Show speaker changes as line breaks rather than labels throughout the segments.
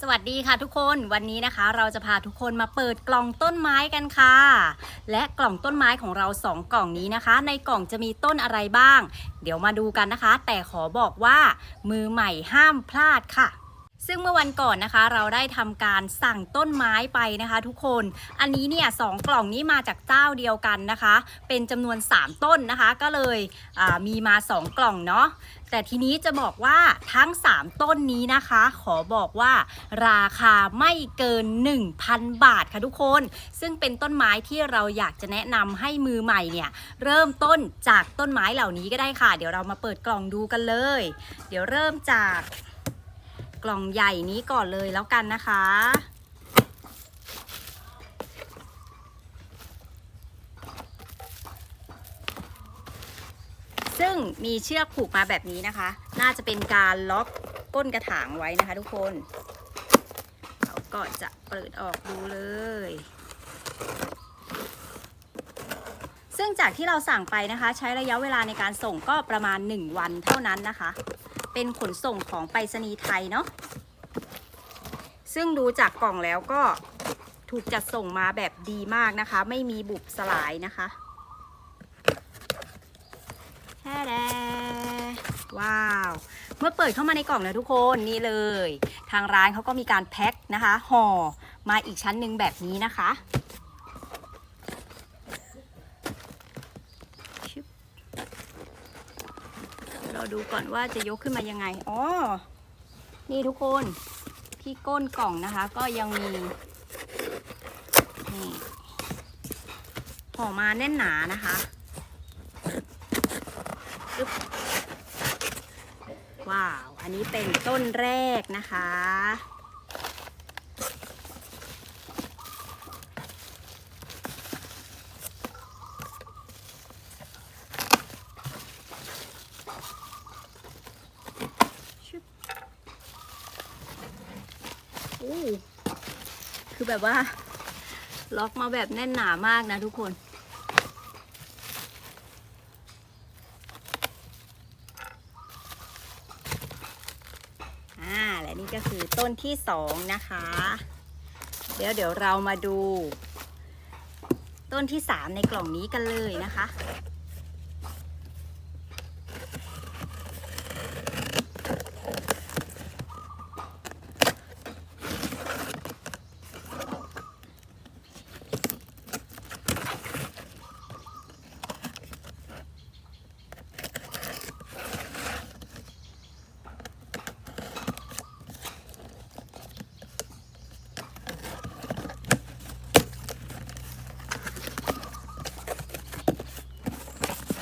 สวัสดีค่ะทุกคนวันนี้นะคะ เราจะพาทุกคนมาเปิดกล่องต้นไม้กันค่ะ และกล่องต้นไม้ของเราสองกล่องนี้นะคะ ในกล่องจะมีต้นอะไรบ้าง เดี๋ยวมาดูกันนะคะ แต่ขอบอกว่ามือใหม่ห้ามพลาดค่ะ ซึ่งเมื่อวันก่อนนะคะ เราได้ทำการสั่งต้นไม้ไปนะคะ ทุกคนอันนี้เนี่ยสองกล่องนี้มาจากเจ้าเดียวกันนะคะ เป็นจำนวน 3 ต้นนะคะ ก็เลยมีมา 2 กล่องเนาะ แต่ทีนี้จะบอกว่าทั้ง 3 ต้นนี้นะคะ ขอบอกว่าราคาไม่เกิน 1,000 บาทค่ะทุกคน ซึ่งเป็นต้นไม้ที่เราอยากจะแนะนำให้มือใหม่เนี่ยเริ่มต้นจากต้นไม้เหล่านี้ก็ได้ค่ะ เดี๋ยวเรามาเปิดกล่องดูกันเลย เดี๋ยวเริ่มจากกล่องใหญ่นี้ก่อนเลยแล้วกันนะคะ ซึ่งมีเชือกผูกมาแบบนี้นะคะ น่าจะเป็นการล็อกก้นกระถางไว้นะคะทุกคนเราก็จะเปิดออกดูเลย ซึ่งจากที่เราสั่งไปนะคะ ใช้ระยะเวลาในการส่งก็ประมาณ 1 วันเท่านั้นนะคะ เป็นขนส่งของไปรษณีย์ไทยเนาะซึ่งดูจากกล่องแล้วก็ถูกจัดส่งมาแบบดีมากนะคะ ไม่มีบุบสลายนะคะ แดว้าว เมื่อเปิดเข้ามาในกล่องนะทุกคนนี่เลย ทางร้านเขาก็มีการแพ็คนะคะห่อมาอีกชั้นหนึ่งแบบนี้นะคะเดี๋ยวเราดูก่อนว่าจะยกขึ้นมายังไงอ๋อนี่ทุกคนที่ก้นกล่องนะคะ ก็ยังมีนี่ห่อมาแน่นหนานะคะ ว้าว อันนี้เป็นต้นแรกนะคะชึบอู้คือแบบว่า ล็อกมาแบบแน่นหนามากนะทุกคน อ่า และ นี่ก็คือต้นที่สองนะคะ เดี๋ยวเดี๋ยวเรามาดู ต้นที่สามในกล่องนี้กันเลยนะคะ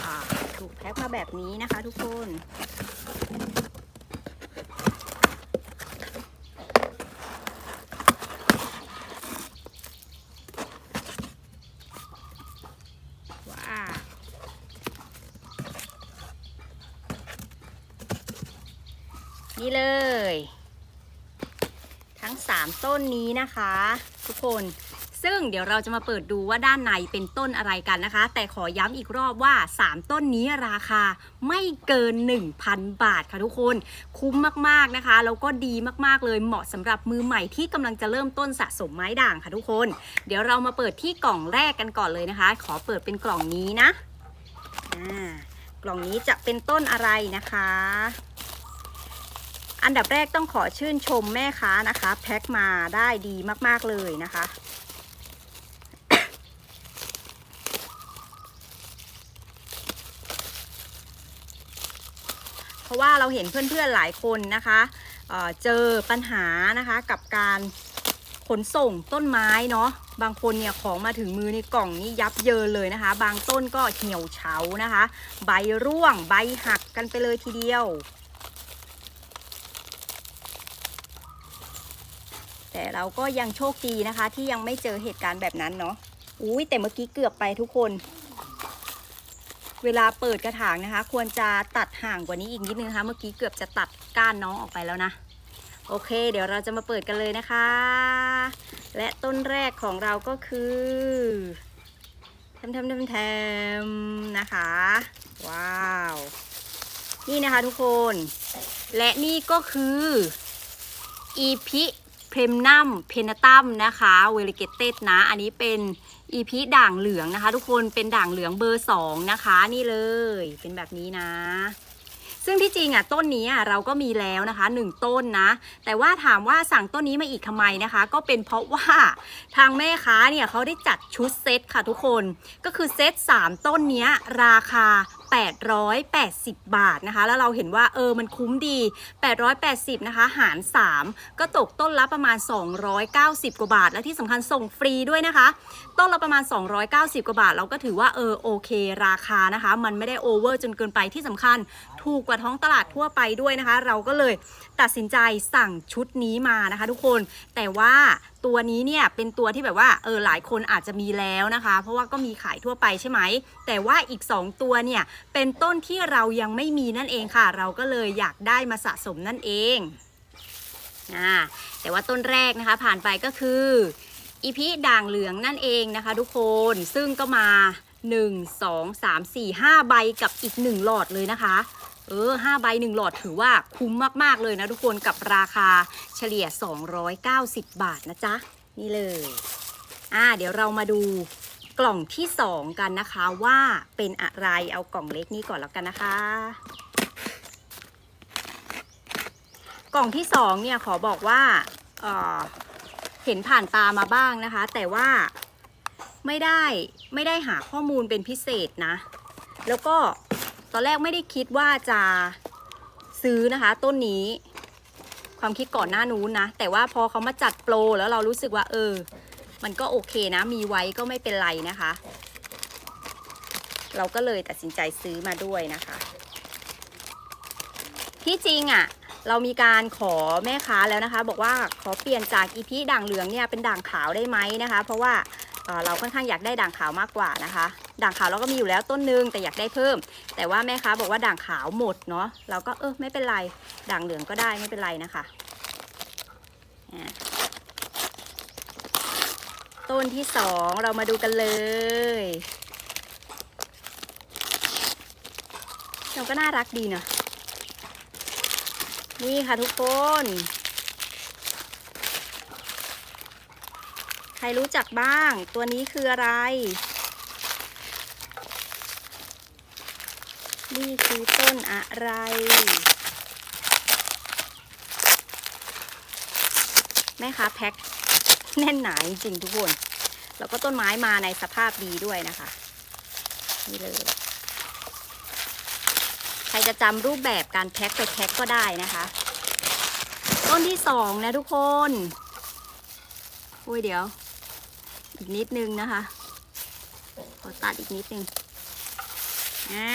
อ่าถูกแพ็คมาแบบ นี้นะคะทุกคน ว้านี่เลย ทั้ง 3 ต้นนี้นะคะ ทุกคน ซึ่งเดี๋ยวเราจะมาเปิดดูว่าด้านในเป็นต้นอะไรกันนะคะ แต่ขอย้ำอีกรอบว่า 3 ต้นนี้ราคาไม่เกิน 1,000 บาทค่ะทุกคน คุ้มมากๆนะคะแล้วก็ดีมากๆเลยเหมาะสำหรับมือใหม่ที่กำลังจะเริ่มต้นสะสมไม้ด่างค่ะทุกคน เดี๋ยวเรามาเปิดที่กล่องแรกกันก่อนเลยนะคะ ขอเปิดเป็นกล่องนี้นะกล่องนี้จะเป็นต้นอะไรนะคะ อันดับแรกต้องขอชื่นชมแม่ค้านะคะ แพ็คมาได้ดีมากๆเลยนะคะ ราะว่าเราเห็นเพื่อนๆหลายคนนะคะเเจอปัญหานะคะกับการขนส่งต้นไม้เนาะบางคนเนี่ยของมาถึงมือในกล่องนี้ยับเยินเลยนะคะ บางต้นก็เหี่ยวเฉานะคะ ใบร่วงใบหักกันไปเลยทีเดียว แต่เราก็ยังโชคดีนะคะ ที่ยังไม่เจอเหตุการณ์แบบนั้นเนาะอุ้ยแต่เมื่อกี้เกือบไปทุกคน เวลาเปิดกระถางนะคะ ควรจะตัดห่างกว่านี้อีกนิดนึงนะคะ เมื่อกี้เกือบจะตัดก้านน้องออกไปแล้วนะ โอเค เดี๋ยวเราจะมาเปิดกันเลยนะคะ และต้นแรกของเราก็คือแทมแทมแทมแทมนะคะ ว้าว นี่นะคะทุกคน และนี่ก็คืออีพิเพรมนัมเพนตัมนะคะเวลิเกเต็ดนะ อันนี้เป็น อีพีด่างเหลืองนะคะ ทุกคนเป็นด่างเหลืองเบอร์สองนะคะ นี่เลยเป็นแบบนี้นะซึ่งที่จริงอะต้นนี้อะเราก็มีแล้วนะคะหนึ่งต้นนะ แต่ว่าถามว่าสั่งต้นนี้มาอีกทำไมนะคะ ก็เป็นเพราะว่าทางแม่ค้าเนี่ยเขาได้จัดชุดเซตค่ะทุกคนก็คือเซต3 ต้นนี้ราคา 880 บาทนะคะ แล้วเราเห็นว่าเออมันคุ้มดี 880 นะคะ หาร 3 ก็ตกต้นละประมาณ 290 กว่าบาท และที่สำคัญส่งฟรีด้วยนะคะ ต้นละประมาณ 290 กว่าบาท เราก็ถือว่าเออโอเค ราคานะคะ มันไม่ได้โอเวอร์จนเกินไปที่สำคัญ ถูกกว่าท้องตลาดทั่วไปด้วยนะคะ เราก็เลยตัดสินใจสั่งชุดนี้มานะคะ ทุกคนแต่ว่าตัวนี้เนี่ยเป็นตัวที่แบบว่าเออหลายคนอาจจะมีแล้วนะคะ เพราะว่าก็มีขายทั่วไปใช่ไหม แต่ว่าอีก 2 ตัวเนี่ยเป็นต้นที่เรายังไม่มีนั่นเองค่ะ เราก็เลยอยากได้มาสะสมนั่นเองอ่าแต่ว่าต้นแรกนะคะผ่านไปก็คืออีพีด่างเหลืองนั่นเองนะคะ ทุกคนซึ่งก็มา 1 2 3 4 5 ใบกับอีก 1 หลอดเลยนะคะ เออ5ใบ1หลอดถือว่าคุ้มมาก ๆ เลยนะทุกคนกับราคาเฉลี่ย 290 บาทนะจ๊ะ นี่เลย อ่า เดี๋ยวเรามาดูกล่องที่ 2 กันนะคะว่าเป็นอะไรเอากล่องเล็กนี้ก่อนแล้วกันนะคะ กล่องที่ 2 เนี่ยขอบอกว่าเออเห็นผ่านตามาบ้างนะคะ แต่ว่าไม่ได้ไม่ได้หาข้อมูลเป็นพิเศษนะ แล้วก็ ตอนแรกไม่ได้คิดว่าจะซื้อนะคะ ต้นนี้ ความคิดก่อนหน้านู้นนะ แต่ว่าพอเขามาจัดโปรแล้วเรารู้สึกว่า เออ มันก็โอเคนะ มีไว้ก็ไม่เป็นไรนะคะ เราก็เลยตัดสินใจซื้อมาด้วยนะคะ ที่จริงอะ่ะ เรามีการขอแม่ค้าแล้วนะคะ บอกว่าขอเปลี่ยนจากอีพีด่างเหลืองเนี่ยเป็นด่างขาวได้ไหมนะคะ เพราะว่าเอ่อเราค่อนข้างอยากได้ด่างขาวมากกว่านะคะ ด่างขาวเราก็มีอยู่แล้วต้นนึงแต่อยากได้เพิ่ม แต่ว่าแม่ค้าบอกว่าด่างขาวหมดเนาะเราก็เออไม่เป็นไรด่างเหลืองก็ได้ไม่เป็นไรนะคะต้นที่สองเรามาดูกันเลยเราก็น่ารักดีเนาะนี่ค่ะทุกคน ใครรู้จักบ้าง ตัวนี้คืออะไร นี่คือต้นอะไร แม่ค้าแพ็คแน่นหนาจริงทุกคน แล้วก็ต้นไม้มาในสภาพดีด้วยนะคะ นี่เลย ใครจะจำรูปแบบการแพ็คไปแพ็คก็ได้นะคะ ต้นที่สองนะทุกคนอุ้ยเดี๋ยว อีกนิดนึงนะคะ ขอตัดอีกนิดนึงอ่า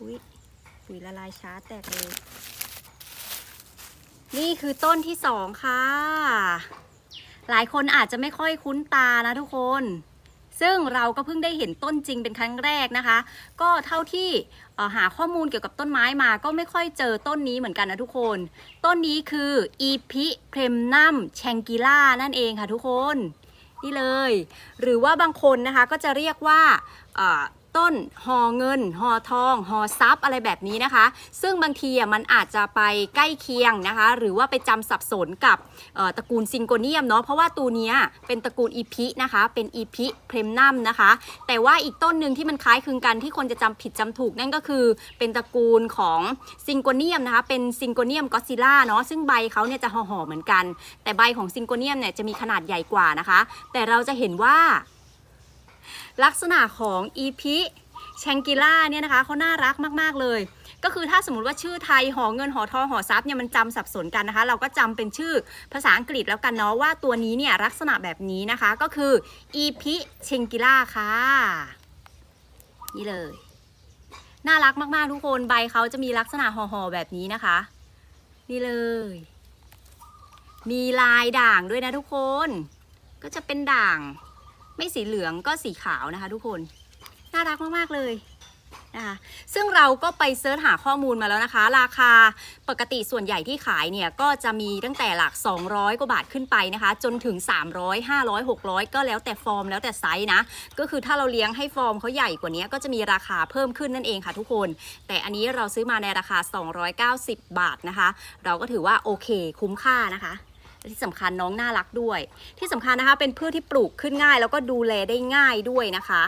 อุ้ยปุ๋ยละลายช้าแตกเลย นี่คือต้นที่สองค่ะ หลายคนอาจจะไม่ค่อยคุ้นตานะทุกคน ซึ่งเราก็เพิ่งได้เห็นต้นจริงเป็นครั้งแรกนะคะ ก็เท่าที่หาข้อมูลเกี่ยวกับต้นไม้มาก็ไม่ค่อยเจอต้นนี้เหมือนกันนะทุกคน ต้นนี้คืออีพิเพรมนัมแชงกิล่านั่นเองค่ะทุกคน นี่เลย หรือว่าบางคนนะคะก็จะเรียกว่า ต้นหอเงินหอทองหอทรัพย์อะไรแบบนี้นะคะ ซึ่งบางทีอะมันอาจจะไปใกล้เคียงนะคะ หรือว่าไปจำสับสนกับตระกูลซิงโกเนียมเนาะเพราะว่าตัวเนี้ยเป็นตระกูลอีพินะคะ เป็นอีพิเพรมนัมนะคะ แต่ว่าอีกต้นหนึ่งที่มันคล้ายคลึงกันที่คนจะจำผิดจำถูกนั่นก็คือ เป็นตระกูลของซิงโกเนียมนะคะเป็นซิงโกเนียมก็ซิล่าเนาะซึ่งใบเขาเนี่ยจะห่อๆเหมือนกัน แต่ใบของซิงโกเนียมเนี่ยจะมีขนาดใหญ่กว่านะคะ แต่เราจะเห็นว่า ลักษณะของอีพิแชงกิล่าเนี่ยนะคะเขาน่ารักมาก ๆ เลย ก็คือถ้าสมมติว่าชื่อไทยหอเงินหอทองหอทรัพย์เนี่ยมันจำสับสนกันนะคะ เราก็จำเป็นชื่อภาษาอังกฤษแล้วกันเนาะว่าตัวนี้เนี่ยลักษณะแบบนี้นะคะก็คืออีพิเชงกิล่าค่ะนี่เลย น่ารักมาก ๆ ทุกคนใบเขาจะมีลักษณะห่อๆแบบนี้นะคะ นี่เลย มีลายด่างด้วยนะทุกคน ก็จะเป็นด่าง ไม่สีเหลืองก็สีขาวนะคะทุกคน น่ารักมากๆเลยนะคะซึ่งเราก็ไปเสิร์ชหาข้อมูลมาแล้วนะคะ ราคาปกติส่วนใหญ่ที่ขายเนี่ย ก็จะมีตั้งแต่หลัก 200 กว่าบาทขึ้นไปนะคะ จนถึง 300 500 600 ก็แล้วแต่ฟอร์มแล้วแต่ไซส์นะ ก็คือถ้าเราเลี้ยงให้ฟอร์มเขาใหญ่กว่านี้ก็จะมีราคาเพิ่มขึ้นนั่นเองค่ะทุกคน แต่อันนี้เราซื้อมาในราคา 290 บาทนะคะ เราก็ถือว่าโอเคคุ้มค่านะคะ ที่สำคัญน้องน่ารักด้วย ที่สำคัญนะคะเป็นพืชที่ปลูกขึ้นง่าย แล้วก็ดูแลได้ง่ายด้วยนะคะ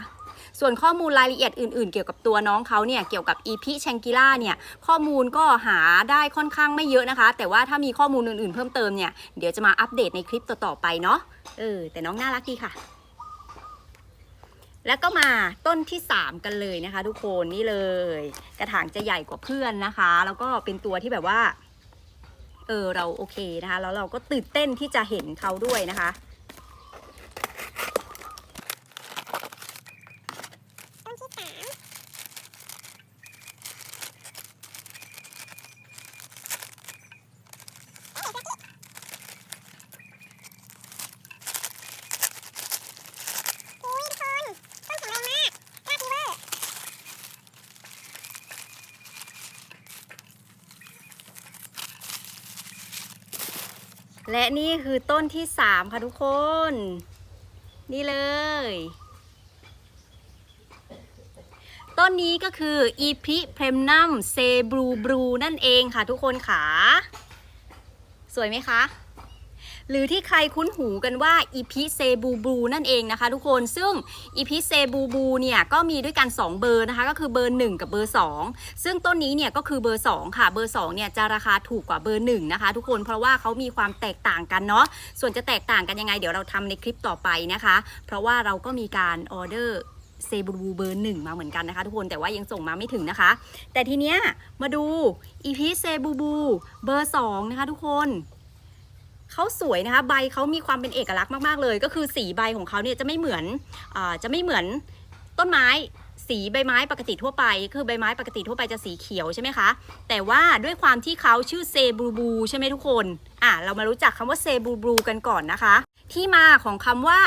ส่วนข้อมูลรายละเอียดอื่น ๆ เกี่ยวกับตัวน้องเขาเนี่ยเกี่ยวกับอีพิแชงกิล่าเนี่ยข้อมูลก็หาได้ค่อนข้างไม่เยอะนะคะ แต่ว่าถ้ามีข้อมูลอื่น ๆ เพิ่มเติมเนี่ยเดี๋ยวจะมาอัปเดตในคลิปต่อๆไปเนาะเออแต่น้องน่ารักดีค่ะแล้วก็มาต้นที่ 3 กันเลยนะคะ ทุกคนนี่เลย กระถางจะใหญ่กว่าเพื่อนนะคะ แล้วก็เป็นตัวที่แบบว่า เออเราโอเคนะคะ แล้วเราก็ตื่นเต้นที่จะเห็นเขาด้วยนะคะ
ต้นที่สามอุ้ยทุกคนต้นแข็งแรงมากกล้าฟีเวอร์
และนี่คือต้นที่สามค่ะทุกคน นี่เลย ต้นนี้ก็คืออีพิเพรมนัมเซบรูบรูนั่นเองค่ะทุกคนค่ะ สวยไหมคะ หรือที่ใครคุ้นหูกันว่าอีพิเซบูบูนั่นเองนะคะ ทุกคนซึ่งอีพิเซบูบูเนี่ยก็มีด้วยกัน 2 เบอร์นะคะ ก็คือเบอร์ 1 กับเบอร์ 2 ซึ่งต้นนี้เนี่ยก็คือเบอร์ 2 ค่ะ เบอร์2เนี่ยจะราคาถูกกว่าเบอร์ 1 นะคะ ทุกคนเพราะว่าเขามีความแตกต่างกันเนาะส่วนจะแตกต่างกันยังไงเดี๋ยวเราทำในคลิปต่อไปนะคะ เพราะว่าเราก็มีการออเดอร์เซบูบูเบอร์หนึ่งมาเหมือนกันนะคะทุกคนแต่ว่ายังส่งมาไม่ถึงนะคะ แต่ทีเนี้ยมาดูอีพีเซบูบูเบอร์2นะคะทุกคน เขาสวยนะคะ ใบเขามีความเป็นเอกลักษณ์มากๆเลย ก็คือสีใบของเขาเนี่ยจะไม่เหมือนอจะไม่เหมือนต้นไม้สีใบไม้ปกติทั่วไป คือใบไม้ปกติทั่วไปจะสีเขียวใช่ไหมคะ แต่ว่าด้วยความที่เขาชื่อเซบูบู ใช่ไหมทุกคนอะเรามารู้จักคำว่าเซบูบูกันก่อนนะคะ ที่มาของคำว่า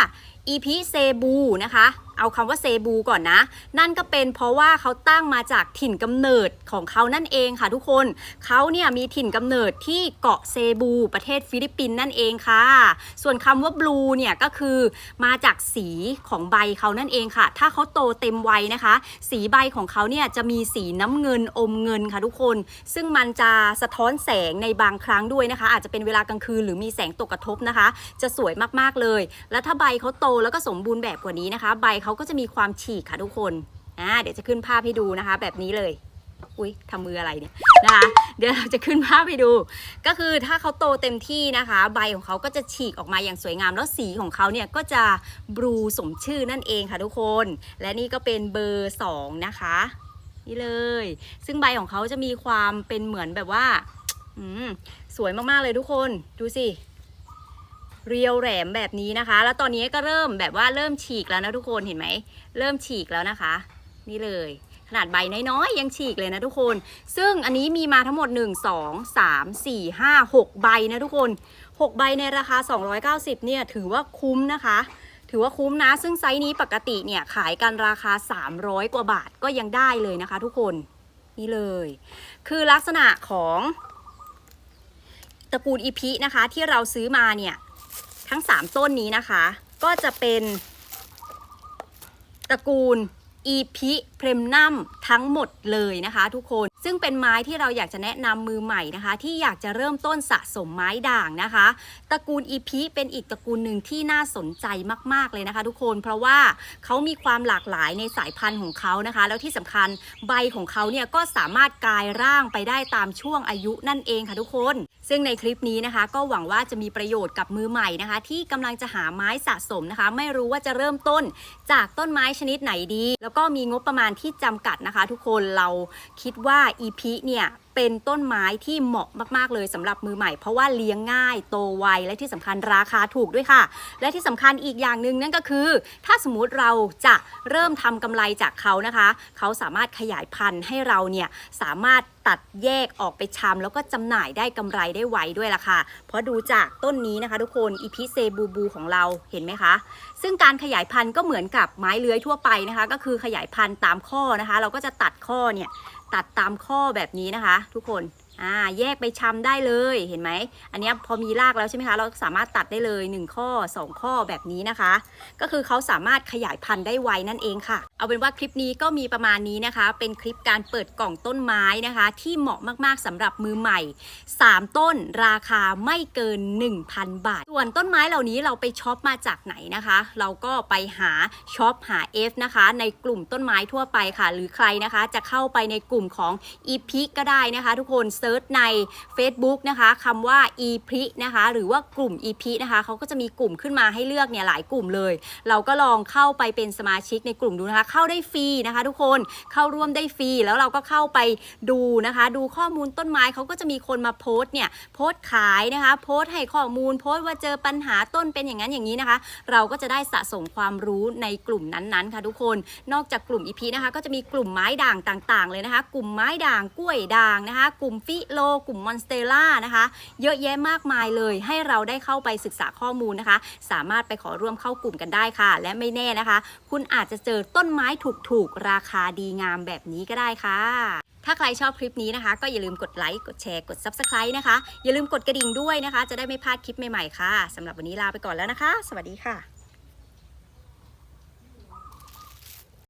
อีพีเซบูนะคะ เอาคำว่าเซบูก่อนนะ นั่นก็เป็นเพราะว่าเขาตั้งมาจากถิ่นกำเนิดของเขานั่นเองค่ะทุกคน เขาเนี่ยมีถิ่นกำเนิดที่เกาะเซบู ประเทศฟิลิปปินส์นั่นเองค่ะ ส่วนคำว่าบลูเนี่ยก็คือมาจากสีของใบเขานั่นเองค่ะ ถ้าเขาโตเต็มวัยนะคะ สีใบของเขาเนี่ยจะมีสีน้ำเงินอมเงินค่ะทุกคน ซึ่งมันจะสะท้อนแสงในบางครั้งด้วยนะคะ อาจจะเป็นเวลากลางคืนหรือมีแสงตกกระทบนะคะ จะสวยมากๆเลย แล้วถ้าใบเขาโตแล้วก็สมบูรณ์แบบกว่านี้นะคะ ใบเขาก็จะมีความฉีกค่ะทุกคนอ่าเดี๋ยวจะขึ้นภาพให้ดูนะคะ แบบนี้เลยอุ๊ยทำมืออะไรเนี่ยนะคะเดี๋ยวเราจะขึ้นภาพให้ดู ก็คือถ้าเขาโตเต็มที่นะคะ ใบของเขาก็จะฉีกออกมาอย่างสวยงาม แล้วสีของเขาเนี่ยก็จะบลูสมชื่อนั่นเองค่ะทุกคน และนี่ก็เป็นเบอร์ 2 นะคะ นี่เลย ซึ่งใบของเขาจะมีความเป็นเหมือนแบบว่าสวยมากๆเลยทุกคนดูสิ เรียวแหลมแบบนี้นะคะ แล้วตอนนี้ก็เริ่มแบบว่าเริ่มฉีกแล้วนะทุกคนเห็นไหม เริ่มฉีกแล้วนะคะ นี่เลย ขนาดใบน้อยๆยังฉีกเลยนะทุกคน ซึ่งอันนี้มีมาทั้งหมด 1 2 3 4 5 6 ใบนะทุกคน 6 ใบในราคา 290 เนี่ยถือว่าคุ้มนะคะถือว่าคุ้มนะ ซึ่งไซส์นี้ปกติเนี่ยขายกันราคา 300 กว่าบาทก็ยังได้เลยนะคะทุกคนนี่เลย คือลักษณะของตระกูลอีพีนะคะที่เราซื้อมาเนี่ย ทั้ง 3 ต้นนี้นะคะ ก็จะเป็นตระกูลอีพิเพรมนัมทั้งหมดเลยนะคะทุกคนซึ่งเป็นไม้ที่เราอยากจะแนะนำมือใหม่นะคะ ที่อยากจะเริ่มต้นสะสมไม้ด่างนะคะ ตระกูลอีพิเป็นอีกตระกูลหนึ่งที่น่าสนใจมาก ๆ เลยนะคะ ทุกคนเพราะว่าเขามีความหลากหลายในสายพันธุ์ของเขานะคะ แล้วที่สำคัญใบของเขาเนี่ยก็สามารถกลายร่างไปได้ตามช่วงอายุนั่นเองค่ะทุกคนซึ่งในคลิปนี้นะคะก็หวังว่าจะมีประโยชน์กับมือใหม่นะคะ ที่กำลังจะหาไม้สะสมนะคะ ไม่รู้ว่าจะเริ่มต้นจากต้นไม้ชนิดไหนดี แล้วก็มีงบประมาณที่จำกัดนะคะ ทุกคนเราคิดว่า EP เนี่ย เป็นต้นไม้ที่เหมาะมาก ๆ เลยสำหรับมือใหม่ เพราะว่าเลี้ยงง่ายโตไวและที่สำคัญราคาถูกด้วยค่ะ และที่สำคัญอีกอย่างหนึ่งนั่นก็คือ ถ้าสมมุติเราจะเริ่มทำกำไรจากเขานะคะ เขาสามารถขยายพันธุ์ให้เราเนี่ยสามารถตัดแยกออกไปชำแล้วก็จำหน่ายได้กำไรได้ไวด้วยล่ะค่ะ เพราะดูจากต้นนี้นะคะ ทุกคนอีพิเซบูบูของเราเห็นไหมคะ ซึ่งการขยายพันธุ์ก็เหมือนกับไม้เลื้อยทั่วไปนะคะ ก็คือขยายพันธุ์ตามข้อนะคะ เราก็จะตัดข้อเนี่ยตัดตามข้อแบบนี้นะคะ ทุกคน อ่าแยกไปชำได้เลยเห็นไหม อันนี้พอมีรากแล้วใช่ไหมคะ เราสามารถตัดได้เลย 1 ข้อ 2 ข้อแบบนี้นะคะ ก็คือเขาสามารถขยายพันธุ์ได้ไวนั่นเองค่ะ เอาเป็นว่าคลิปนี้ก็มีประมาณนี้นะคะ เป็นคลิปการเปิดกล่องต้นไม้นะคะ ที่เหมาะมากๆสำหรับมือใหม่ 3 ต้นราคาไม่เกิน 1,000 บาท ส่วนต้นไม้เหล่านี้เราไปช็อปมาจากไหนนะคะ เราก็ไปหาช็อปหา F นะคะ ในกลุ่มต้นไม้ทั่วไปค่ะ หรือใครนะคะ จะเข้าไปในกลุ่มของ e p i ก็ได้นะคะ ทุกคนซิร์ชใน Facebook นะคะคำว่า e p i นะคะ หรือว่ากลุ่ม e p i นะคะเขาก็จะมีกลุ่มขึ้นมาให้เลือกเนี่ยหลายกลุ่มเลย เราก็ลองเข้าไปเป็นสมาชิกในกลุ่มดูนะคะ เข้าได้ฟรีนะคะ ทุกคนเข้าร่วมได้ฟรีแล้วเราก็เข้าไปดูนะคะ ดูข้อมูลต้นไม้เขาก็จะมีคนมาโพสต์เนี่ยโพสต์ขายนะคะ โพสต์ให้ข้อมูลโพสต์ว่าเจอปัญหาต้นเป็นอย่างนั้นอย่างนี้นะคะ เราก็จะได้สะสมความรู้ในกลุ่มนั้นๆค่ะทุกคน นอกจากกลุ่มอีพีนะคะ ก็จะมีกลุ่มไม้ด่างต่าง ๆ เลยนะคะ กลุ่มไม้ด่างกล้วยด่างนะคะ กลุ่มฟิโล กลุ่มมอนสเตล่านะคะ เยอะแยะมากมายเลยให้เราได้เข้าไปศึกษาข้อมูลนะคะ สามารถไปขอร่วมเข้ากลุ่มกันได้ค่ะ และไม่แน่นะคะ คุณอาจจะเจอต้นไม้ถูกๆ ราคาดีงามแบบนี้ก็ได้ค่ะถ้าใครชอบคลิปนี้นะคะ ก็อย่าลืมกดไลค์ กดแชร์ กด Subscribe นะคะ อย่าลืมกดกระดิ่งด้วยนะคะ จะได้ไม่พลาดคลิปใหม่ ๆ ค่ะสำหรับวันนี้ลาไปก่อนแล้วนะคะ สวัสดีค่ะ